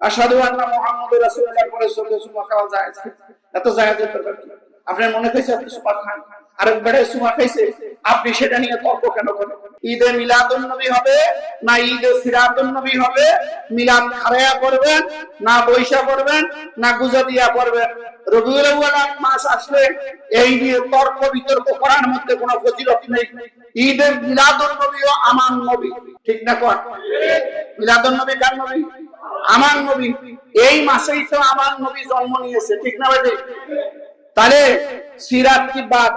আসাদু রাসূলুল্লাহ, পরে সুমা খাওয়া যায় এত মনে আপনি সুমা খান? সুমা খাইছে, আপনি সেটা নিয়ে তর্ক কেন করেন? ঈদে মিলাদুন নবী হবে না ঈদে সিরাতুন নবী হবে? মিলাদ খারায়া করবেন না বৈশা করবেন না করবেন রবিউল আউয়াল মাস আসলে এই নিয়ে তর্ক বিতর্ক করার মধ্যে কোনো ফজিলত নেই। ঈদে মিলাদুন নবী ও আমান নবী, ঠিক না কর মিলাদুন নবী কার নবী? আমার নবী, এই মাসেই তো আমার নবী জন্ম নিয়েছে, ঠিক না ভাই তাহলে সিরাত কি বাদ?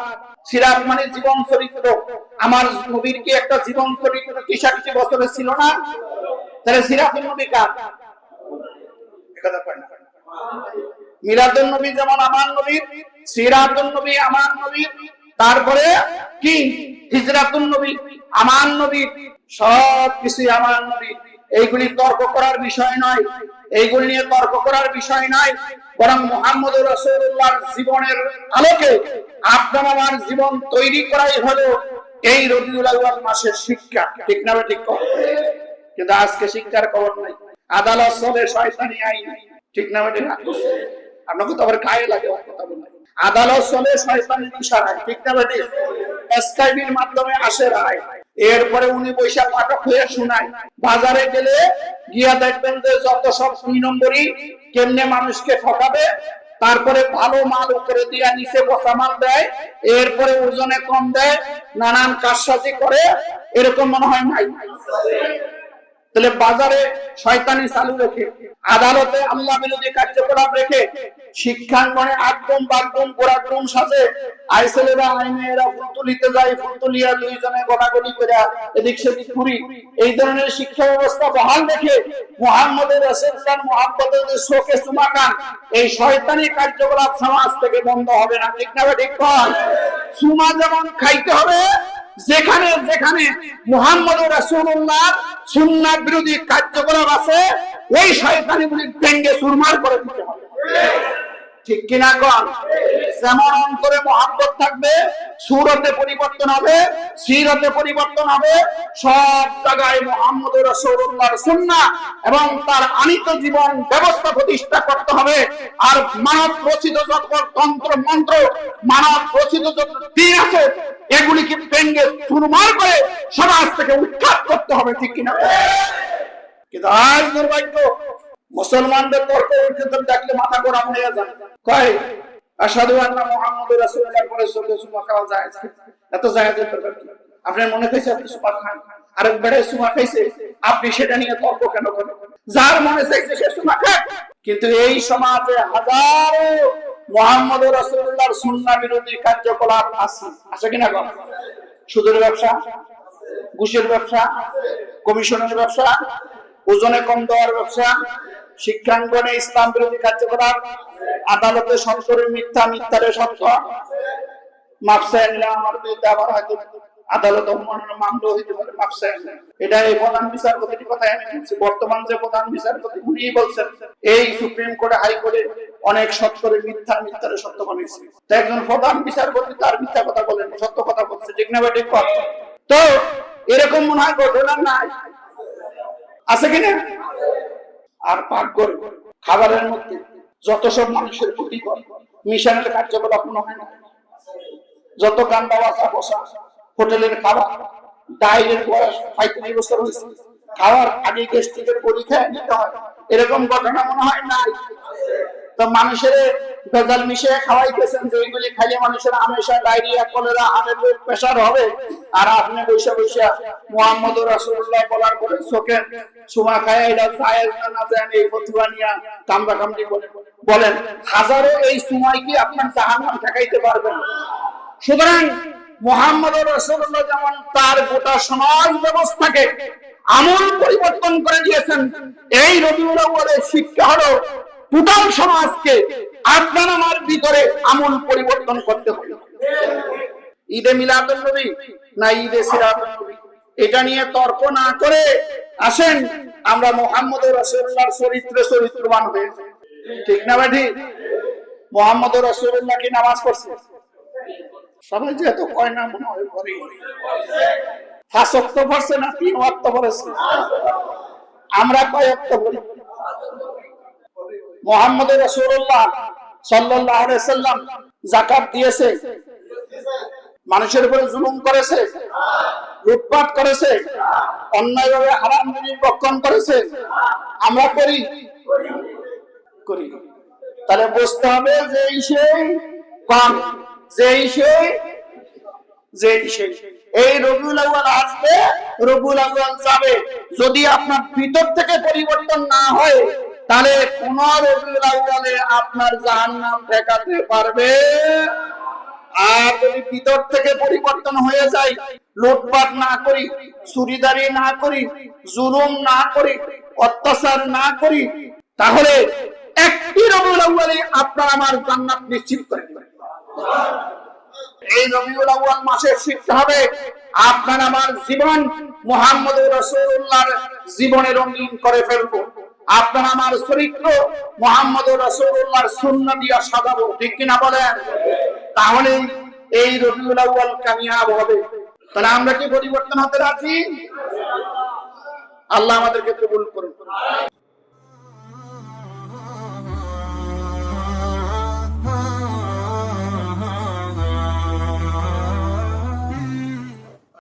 সিরাত মানে জীবন চরিত্র। আমার নবীর কি একটা জীবন চরিত্র কিসা কিছু বছরের ছিল না? তাহলে সিরাতুল নবী কার। মিলাদুল নবী যেমন আমার নবীর সিরাতুল নবী আমার নবীর তারপরে কি? হিজরাতুল নবী, আমার নবী সব কিছুই আমার নবী। এইগুলি তর্ক করার বিষয় নয়। এইগুলি নিয়ে তর্ক করার বিষয় নয়। বরং মোহাম্মদ রসুল্লাহর জীবনের আলোকে আপনার আমার জীবন তৈরি করাই হলো এই রবিউল আউয়াল মাসের শিক্ষা। ঠিক না ঠিক কিন্তু আজকে শিক্ষার খবর নাই। আদালত চলে শয়তানি আইন। ঠিক না ঠিক আপনাকে তো আবার গায়ে লাগে কথা বলে আদালত চলে শয়তানি ইশারায়। ঠিক না বেটি এসকাইবির মাধ্যমে আসে রায়। এরপরে উনি বৈশাখ পাঠক হয়ে শোনায়। বাজারে গেলে গিয়া দেখবেন যে যত সব দুই নম্বরই কেমনে মানুষকে ঠকাবে, তারপরে ভালো মাল উপরে দিয়া নিচে বসা মাল দেয়, এরপরে ওজনে কম দেয়, নানান কাজসাজি করে, এরকম মনে হয় নাই? তাহলে বাজারে শয়তানি চালু রেখে, আদালতে আল্লাহ বিরোধী কার্যকলাপ রেখে শিক্ষাঙ্গনে একদম বাগদম গোড়াগ্রম সাজে শিক্ষা ব্যবস্থা মোহাম্মদের কার্যকলাপ সমাজ থেকে বন্ধ হবে না। ঠিক না ঠিক সুমা যেমন খাইতে হবে যেখানে যেখানে মোহাম্মদ রাসূলুল্লাহ সুন্নাহ বিরোধী কার্যকলাপ আছে, ওই শয়তানিগুলি ভেঙ্গে সুরমার করে দিতে হবে। ঠিক কিনা যেমন অন্তরে মহাব্বত থাকবে, সুরতে পরিবর্তন হবে, সিরতে পরিবর্তন হবে, সব জায়গায় মোহাম্মদ রসুল্লাহর সুন্নাহ এবং তার আনিত জীবন ব্যবস্থা প্রতিষ্ঠা করতে হবে। আর মানব রচিত যত তন্ত্র মন্ত্র মানব রচিত যত দিন আছে এগুলিকে ভেঙ্গে চুরমার করে সমাজ থেকে উৎখাত করতে হবে, ঠিক কিনা? কিন্তু আজ দুর্ভাগ্য। মুসলমানদের তর্ক দেখলে মাথা গরম হয়ে যায়। কয়? আসাদু রাসূলুল্লাহ, পরে সঙ্গে সুমা খাওয়া যায় এত আপনার মনে হয়েছে আপনি সুমা খান? আরেক বেড়ে সুমা খাইছে, আপনি সেটা নিয়ে তর্ক কেন করেন? যার মনে চাইছে সে সুমা কিন্তু এই সমাজে হাজারো মোহাম্মদ বিরোধী কার্যকলাপ আছে। আছে কিনা সুদের ব্যবসা, ঘুষের ব্যবসা, কমিশনের ব্যবসা, ওজনে কম দেওয়ার ব্যবসা, শিক্ষাঙ্গনে ইসলাম বিরোধী কার্যকলাপ, আদালতে সত্তরের মিথ্যা, মিথ্যারে সত্য আমার বিরুদ্ধে আবার হয়তো আদালত অবমাননা মামলা হইতে পারে। এটা এই প্রধান বিচারপতির কথাই আমি বর্তমান যে প্রধান বিচারপতি, উনিই বলছেন, এই সুপ্রিম কোর্টে হাইকোর্টে অনেক সত্তরের মিথ্যা, মিথ্যারে সত্য বানিয়েছে। তো একজন প্রধান বিচারপতি তার মিথ্যা কথা বলেন, সত্য কথা বলছে, ঠিক না ঠিক কর তো এরকম মনে হয় ঘটনা নাই। আছে কিনা আর পাক করে, খাবারের মধ্যে যত সব মানুষের ক্ষতিকর মিশনের কার্যকলাপ মনে হয় না। যত গান্ডা বাসা বসা, হোটেলের খাবার ডাইলের বয়স পঁয়ত্রিশ বছর হয়েছে খাওয়ার আগে গেস্টিকের পরীক্ষা নিতে হয়, এরকম ঘটনা মনে হয় নাই। তো মানুষের ভেজাল মিশিয়ে খাওয়াইতেছেন যে এইগুলি খাইলে মানুষের হামেশা ডায়রিয়া, কলেরা হামের প্রেশার হবে। আর আপনি বৈশা বৈশা মোহাম্মদ রাসূলুল্লাহ বলার পরে চোখে সুমা খায় এটা না জান এই নিয়া কামড়া কামড়ি বলে বলেন, হাজারো এই কি আপনার জাহান্নাম ঠেকাইতে পারবেন সুতরাং মোহাম্মদ রসুল্লাহ যেমন তার গোটা সমাজ ব্যবস্থাকে আমূল পরিবর্তন করে দিয়েছেন, এই রবিউল শিক্ষা হলো টোটাল সমাজকে আপনার আমার ভিতরে আমূল পরিবর্তন করতে হবে। ঈদে মিলাদুল নবী না ঈদে সিরাতুল এটা নিয়ে তর্ক না করে আসেন, আমরা মোহাম্মদ রসুল্লাহর চরিত্রে চরিত্রবান হয়েছে ঠিক না ভাই মোহাম্মদ রসুল্লাহ কি নামাজ পড়ছে? সবাই যেহেতু কয় না, মনে হয় করে পাঁচ অক্ট পড়ছে না, তিন অক্ট পড়েছে। আমরা কয় অক্ট পড়ি মোহাম্মদ রসুল্লাহ সাল্লাহ সাল্লাম জাকাত দিয়েছে। মানুষের উপরে জুলুম করেছে। লুটপাট করেছে। অন্যায়ভাবে হারাম বক্ষণ করেছে। আমরা করি? করি। তাহলে বুঝতে হবে যে সেই কম, যে এই সেই সেই। এই রবিউল আসবে, রবিউল আউয়াল যাবে। যদি আপনার ভিতর থেকে পরিবর্তন না হয় তাহলে কোন রবিউল আউয়ালে আপনার জাহান্নাম ঠেকাতে পারবে। আর যদি ভিতর থেকে পরিবর্তন হয়ে যায়, লুটপাট না করি, চুরিদারি না করি, জুলুম না করি, অত্যাচার না করি, তাহলে একটি রবিউল আউয়ালে আপনার আমার জান্নাত নিশ্চিত করে দিবে। এই রবিউল আউয়াল মাসে শিখতে হবে, আপনার আমার জীবন মোহাম্মদ রসুল্লাহর জীবনে রঙিন করে ফেলব। আপনার আমার চরিত্র মোহাম্মদ রসুল্লাহর শূন্য দিয়া সাজাবো, ঠিক কিনা বলেন? তাহলে এই রবিউল আউ্বাল কামিয়াব হবে। তাহলে আমরা কি পরিবর্তন হতে রাজি? আল্লাহ আমাদেরকে কবুল করুন।